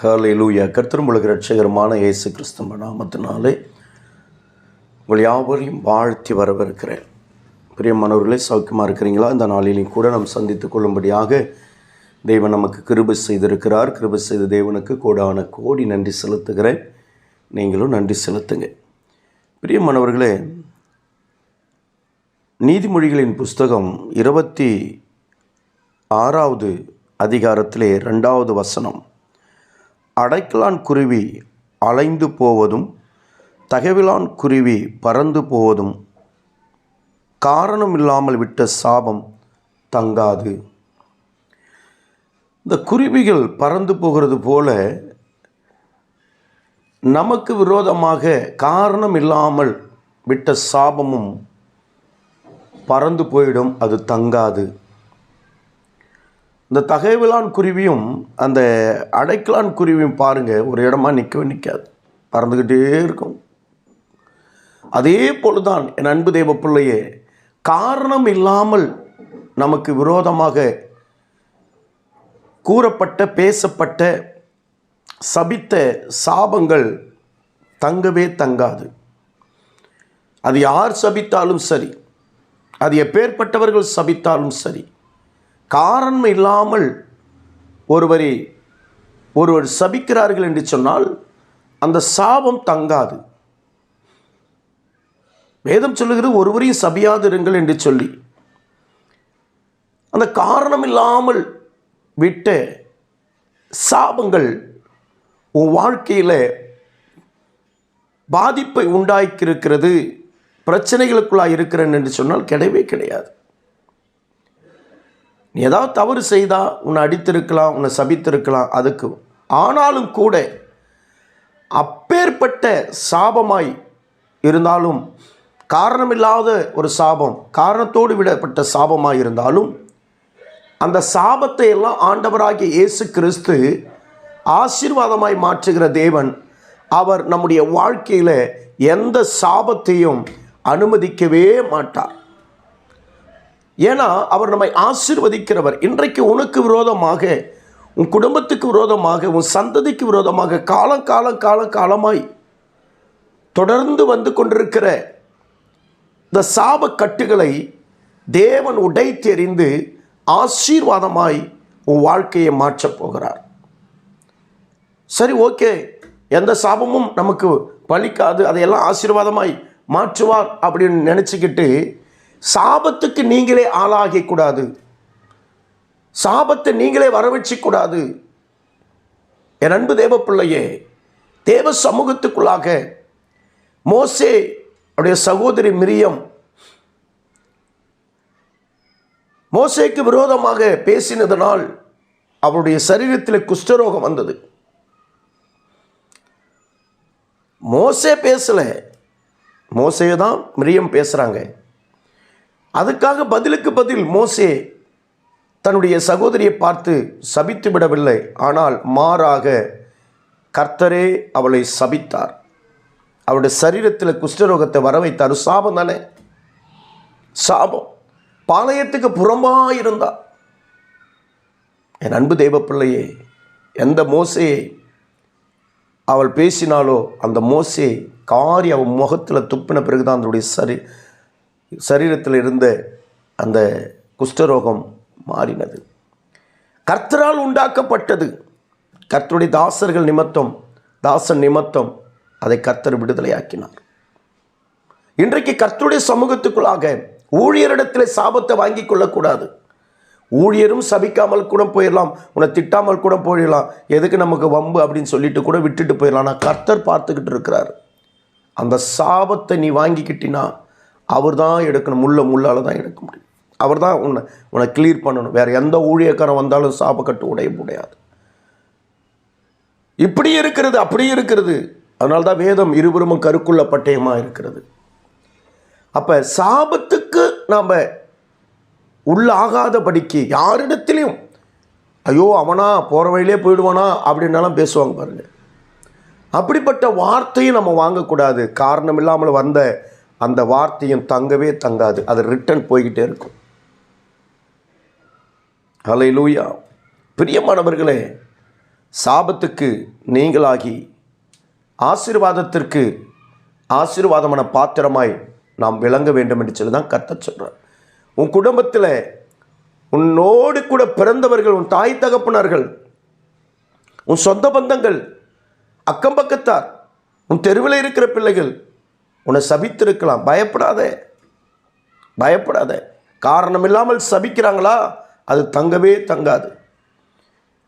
ஹாலை லூயா கர்த்தரும்புலக ரட்சகரமான இயேசு கிறிஸ்தவ நாமத்தினாலே உங்கள் யாவரையும் வாழ்த்தி வரவிருக்கிறேன் பிரியமானவர்களே சௌக்கியமாக இருக்கிறீங்களா? இந்த நாளிலையும் கூட நாம் சந்தித்துக் கொள்ளும்படியாக தேவன் நமக்கு கிருபை செய்திருக்கிறார். கிருபை செய்த தேவனுக்கு கோடான கோடி நன்றி செலுத்துகிறேன். நீங்களும் நன்றி செலுத்துங்க. பிரியமானவர்களே நீதிமொழிகளின் புஸ்தகம் இருபத்தி ஆறாவது அதிகாரத்திலே ரெண்டாவது வசனம். அடைக்கலான் குருவி அலைந்து போவதும் தகவிலான் குருவி பறந்து போவதும் காரணம் இல்லாமல் விட்ட சாபம் தங்காது. இந்த குருவிகள் பறந்து போகிறது போல நமக்கு விரோதமாக காரணம் இல்லாமல் விட்ட சாபமும் பறந்து போயிடும் அது தங்காது. இந்த தகைவிலான் குருவியும் அந்த அடைக்கலான் குருவியும் பாருங்கள் ஒரு இடமா நிற்கவே நிற்காது பறந்துக்கிட்டே இருக்கும். அதே போலதான் என் அன்பு தேவ பிள்ளையே காரணம் இல்லாமல் நமக்கு விரோதமாக கூறப்பட்ட பேசப்பட்ட சபித்த சாபங்கள் தங்கவே தங்காது. அது யார் சபித்தாலும் சரி அது எப்பேற்பட்டவர்கள் சபித்தாலும் சரி காரணம் இல்லாமல் ஒருவரை ஒருவர் சபிக்கிறார்கள் என்று சொன்னால் அந்த சாபம் தங்காது. வேதம் சொல்லுகிறது ஒருவரையும் சபியாதிருங்கள் என்று சொல்லி. அந்த காரணம் இல்லாமல் விட்ட சாபங்கள் உன் வாழ்க்கையில் பாதிப்பை உண்டாக்கியிருக்கிறது பிரச்சனைகளுக்குள்ளாக இருக்கிறேன் என்று சொன்னால் கிடையவே கிடையாது. நீ ஏதாவது தவறு செய்தால் உன்னை அடித்திருக்கலாம் உன்னை சபித்திருக்கலாம் அதுக்கு. ஆனாலும் கூட அப்பேற்பட்ட சாபமாய் இருந்தாலும் காரணமில்லாத ஒரு சாபம் காரணத்தோடு விடப்பட்ட சாபமாக இருந்தாலும் அந்த சாபத்தை எல்லாம் ஆண்டவராகிய இயேசு கிறிஸ்து ஆசீர்வாதமாய் மாற்றுகிற தேவன் அவர் நம்முடைய வாழ்க்கையில் எந்த சாபத்தையும் அனுமதிக்கவே மாட்டார். ஏன்னா அவர் நம்மை ஆசிர்வதிக்கிறவர். இன்றைக்கு உனக்கு விரோதமாக உன் குடும்பத்துக்கு விரோதமாக உன் சந்ததிக்கு விரோதமாக காலம் காலம் காலம் காலமாய் தொடர்ந்து வந்து கொண்டிருக்கிற இந்த சாப கட்டுகளை தேவன் உடை தெரிந்து ஆசீர்வாதமாய் உன் வாழ்க்கையை மாற்றப் போகிறார். சரி ஓகே. எந்த சாபமும் நமக்கு பலிக்காது. அதையெல்லாம் ஆசீர்வாதமாய் மாற்றுவார் அப்படின்னு நினச்சிக்கிட்டு சாபத்துக்கு நீங்களே ஆளாகக்கூடாது சாபத்தை நீங்களே வரவழைச்சிக்கூடாது என் அன்பு தேவ பிள்ளையே தேவ சமூகத்துக்குள்ளாக மோசே அவருடைய சகோதரி மிரியம் மோசேக்கு விரோதமாக பேசினதனால் அவருடைய சரீரத்தில் குஷ்டரோகம் வந்தது. மோசே பேசலை. மோசையை தான் மிரியம் பேசுகிறாங்க அதுக்காக பதிலுக்கு பதில் மோசே தன்னுடைய சகோதரியை பார்த்து சபித்து விடவில்லை. ஆனால் மாறாக கர்த்தரே அவளை சபித்தார். அவருடைய சரீரத்தில் குஷ்டரோகத்தை வர வைத்தார் சாபம் தானே? சாபம். பாளையத்துக்கு புறம்பாக இருந்தா என் அன்பு தெய்வப்பிள்ளையே எந்த மோசையை அவள் பேசினாலோ அந்த மோசே காரி அவன் முகத்தில் துப்பின பிறகுதான் அதனுடைய சரி சரீரத்தில் இருந்த அந்த குஷ்டரோகம் மாறினது. கர்த்தரால் உண்டாக்கப்பட்டது. கர்த்தருடைய தாசர்கள் நிமித்தம் தாசன் நிமித்தம் அதை கர்த்தர் விடுதலையாக்கினார். இன்றைக்கு கர்த்தருடைய சமூகத்துக்குள்ளாக ஊழியரிடத்தில் சாபத்தை வாங்கி கொள்ளக்கூடாது. ஊழியரும் சபிக்காமல் கூட போயிடலாம் உன்னை திட்டாமல் கூட போயிடலாம் எதுக்கு நமக்கு வம்பு அப்படின்னு சொல்லிட்டு கூட விட்டுட்டு போயிடலாம் ஆனால் கர்த்தர் பார்த்துக்கிட்டு இருக்கிறார். அந்த சாபத்தை நீ வாங்கிக்கிட்டினா அவர் தான் எடுக்கணும். முள்ள முள்ளால் தான் எடுக்க முடியும். அவர் தான் உன்னை உன்னை கிளியர் பண்ணணும். வேறு எந்த ஊழியக்காரன் வந்தாலும் சாபக்கட்டு உடைய முடியாது. இப்படி இருக்கிறது அப்படி இருக்கிறது. அதனால தான் வேதம் இருபுறமும் கருக்குள்ள பட்டயமாக இருக்கிறது. அப்போ சாபத்துக்கு நாம் உள்ளாகாதபடிக்கு யாரிடத்திலையும் ஐயோ அவனா போகிற வழியிலே போயிடுவானா? அப்படின்னாலாம் பேசுவாங்க பாருங்கள் அப்படிப்பட்ட வார்த்தையும் நம்ம வாங்கக்கூடாது. காரணம் இல்லாமல் வந்த அந்த வார்த்தையும் தங்கவே தங்காது. அது ரிட்டன் போய்கிட்டே இருக்கும். அலை லூயா பிரியமானவர்களே சாபத்துக்கு நீங்களாகி ஆசீர்வாதத்திற்கு ஆசீர்வாதமான பாத்திரமாய் நாம் விளங்க வேண்டும் என்று சொல்லி தான் கத்த சொல்கிறார் உன் குடும்பத்தில் உன்னோடு கூட பிறந்தவர்கள் உன் தாய் தகப்பனர்கள் உன் சொந்த பந்தங்கள் அக்கம் பக்கத்தார் உன் தெருவில் இருக்கிற பிள்ளைகள் உன்னை சபித்திருக்கலாம். பயப்படாத. பயப்படாத. காரணம் இல்லாமல் சபிக்கிறாங்களா? அது தங்கவே தங்காது.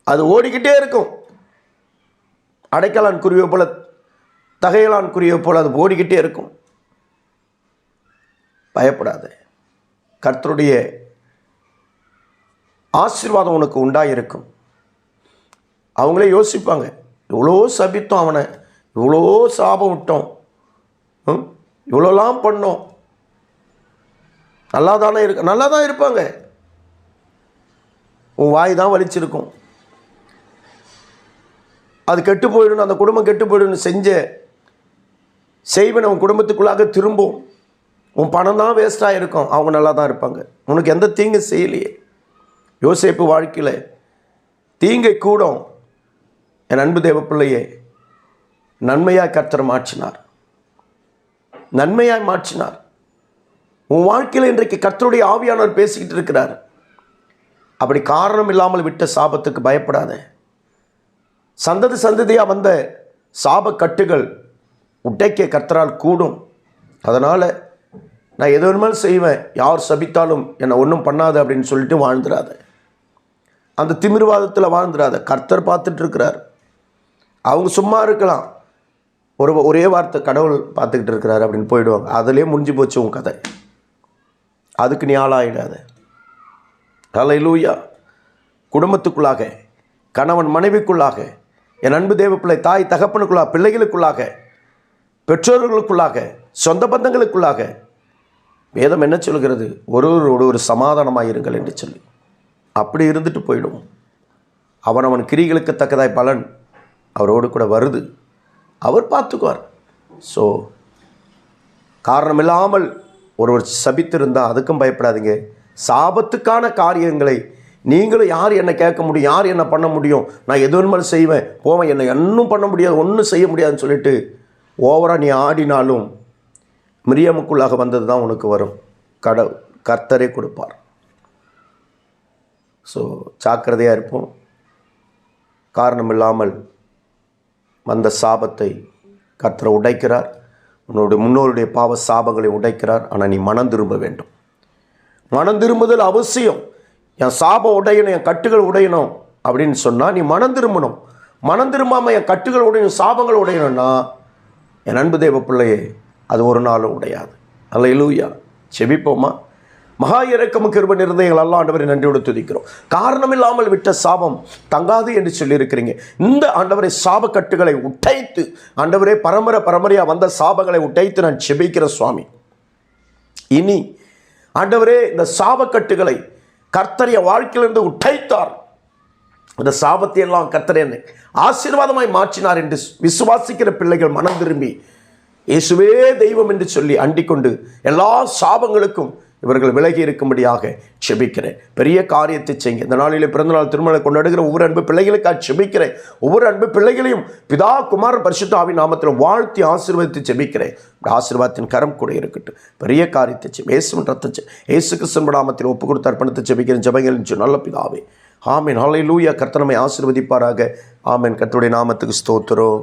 அது ஓடிக்கிட்டே இருக்கும். அடைக்கலான் குருவியை போல தகையலான் குருவியை போல அது ஓடிக்கிட்டே இருக்கும். பயப்படாத. கர்த்தருடைய ஆசீர்வாதம் உனக்கு உண்டாயிருக்கும். அவங்களே யோசிப்பாங்க. இவ்வளோ சபித்தோம் அவனை. இவ்வளோ சாபம் விட்டோம். இவ்வளோலாம் பண்ணோம். நல்லா தானே இருக்கு நல்லா தான் இருப்பாங்க. உன் வாய் தான் வலிச்சிருக்கும். அது கெட்டு போயிடணும் அந்த குடும்பம் கெட்டு போயிடணும் செஞ்ச செய்வன் உன் குடும்பத்துக்குள்ளாக திரும்பும். உன் பணம் தான் வேஸ்ட்டாக இருக்கும். அவங்க நல்லா தான் இருப்பாங்க. உனக்கு எந்த தீங்கு செய்யலையே. யோசேப்பு வாழ்க்கையில் தீங்கை கூடும். என் அன்பு தேவ பிள்ளையே நன்மையாய் கர்த்தர் மாற்றினார். நன்மையாய் மாற்றினார். உன் வாழ்க்கையில் இன்றைக்கு கர்த்தருடைய ஆவியானவர் பேசிக்கிட்டு இருக்கிறார். அப்படி காரணம் இல்லாமல் விட்ட சாபத்துக்கு பயப்படாத. சந்ததி சந்ததியாக வந்த சாப கட்டுகள் உடைக்க கர்த்தரால் கூடும். அதனால் நான் எது வேணுமாலும் செய்வேன். யார் சபித்தாலும் என்னை ஒன்றும் பண்ணாது அப்படின்னு சொல்லிட்டு வாழ்ந்துடாத அந்த திமிர்வாதத்தில் வாழ்ந்துடாத கர்த்தர் பார்த்துட்டு இருக்கிறார். அவங்க சும்மா இருக்கலாம். ஒரு ஒரே வார்த்தை கடவுள் பார்த்துக்கிட்டு இருக்கிறாரு அப்படின்னு போயிடுவாங்க. அதிலே முடிஞ்சு போச்சு உன் கதை. அதுக்கு நீ ஆளாயிடாத. ஹalleluya. குடும்பத்துக்குள்ளாக கணவன் மனைவிக்குள்ளாக என் அன்பு தேவ பிள்ளை தாய் தகப்பனுக்குள்ளாக பிள்ளைகளுக்குள்ளாக பெற்றோர்களுக்குள்ளாக சொந்த பந்தங்களுக்குள்ளாக வேதம் என்ன சொல்கிறது? ஒருவரோடு ஒரு சமாதானமாக இருங்கள் என்று சொல்லி. அப்படி இருந்துட்டு போயிடும். அவன் கிரிகளுக்கு தக்கதாய் பலன் அவரோடு கூட வருது. அவர் பார்த்துக்குவார். ஸோ காரணமில்லாமல் ஒருவர் சபித்திருந்தால் அதுக்கும் பயப்படாதீங்க. சாபத்துக்கான காரியங்களை நீங்களும் யார் என்னை கேட்க முடியும் யார் என்ன பண்ண முடியும் நான் எது வேணுமாலும் செய்வேன் போவேன் என்னை ஒன்றும் பண்ண முடியாது ஒன்றும் செய்ய முடியாதுன்னு சொல்லிட்டு ஓவராக நீ ஆடினாலும் மிரியமுக்குள்ளாக வந்தது தான் உனக்கு வரும். கட கர்த்தரே கொடுப்பார். ஸோ ஜாக்கிரதையாக இருப்போம். காரணம் இல்லாமல் வந்த சாபத்தை கத்திர உடைக்கிறார். உன்னுடைய முன்னோருடைய பாவ சாபங்களை உடைக்கிறார். ஆனால் நீ மனம் திரும்ப வேண்டும். மனம் திரும்புதல் அவசியம். என் சாபம் உடையணும் என் கட்டுகள் உடையணும் அப்படின்னு சொன்னால் நீ மனம் திரும்பணும். மனம் திரும்பாமல் என் கட்டுகள் உடையணும் சாபங்கள் உடையணும்னா என் அன்பு தேவ பிள்ளையே அது ஒரு நாளும் உடையாது. அல்ல இலூயா செபிப்போமா? மகா இறக்கம் கிருப நிறைந்த எங்கள் எல்லாம் ஆண்டவரை நன்றியோடு துதிக்கிறோம். காரணம் இல்லாமல் விட்ட சாபம் தங்காது என்று சொல்லியிருக்கிறீங்க. இந்த ஆண்டவரை சாபக்கட்டுகளை உடைத்து ஆண்டவரே பரம்பரை பரம்பரையாக வந்த சாபங்களை உடைத்து நான் செபிக்கிற சுவாமி. இனி ஆண்டவரே இந்த சாபக்கட்டுகளை கர்த்தரிய வாழ்க்கையிலிருந்து உடைத்தார். இந்த சாபத்தை எல்லாம் கர்த்தர் என்னை ஆசீர்வாதமாய் மாற்றினார் என்று விசுவாசிக்கிற பிள்ளைகள் மனம் திரும்பி இயேசுவே தெய்வம் என்று சொல்லி அண்டிக்கொண்டு எல்லா சாபங்களுக்கும் இவர்கள் விலகி இருக்கும்படியாக செபிக்கிறேன். பெரிய காரியத்தை செய்யுங்க. இந்த நாளிலே பிறந்தநாள் திருமணம் கொண்டாடுகிற ஒவ்வொரு அன்பு பிள்ளைகளுக்காக செபிக்கிறேன். ஒவ்வொரு அன்பு பிள்ளைகளையும் பிதா குமார் பரிசுத்தாவி நாமத்தில் வாழ்த்தி ஆசீர்வதித்து செபிக்கிறேன். ஆசீர்வாதத்தின் கரம் கூட இருக்கட்டும். பெரிய காரியத்தை செய். இயேசுவின் ஏசு கிருஷ்ணன் நாமத்தில் ஒப்பு கொடுத்து அர்ப்பணத்தை செபிக்கிறேன். ஜபங்கள் நல்ல பிதாவே. ஆமீன். லூயா கர்த்தனமை ஆசிர்வதிப்பாராக. ஆமீன். கர்த்தருடைய நாமத்துக்கு ஸ்தோத்திரம்.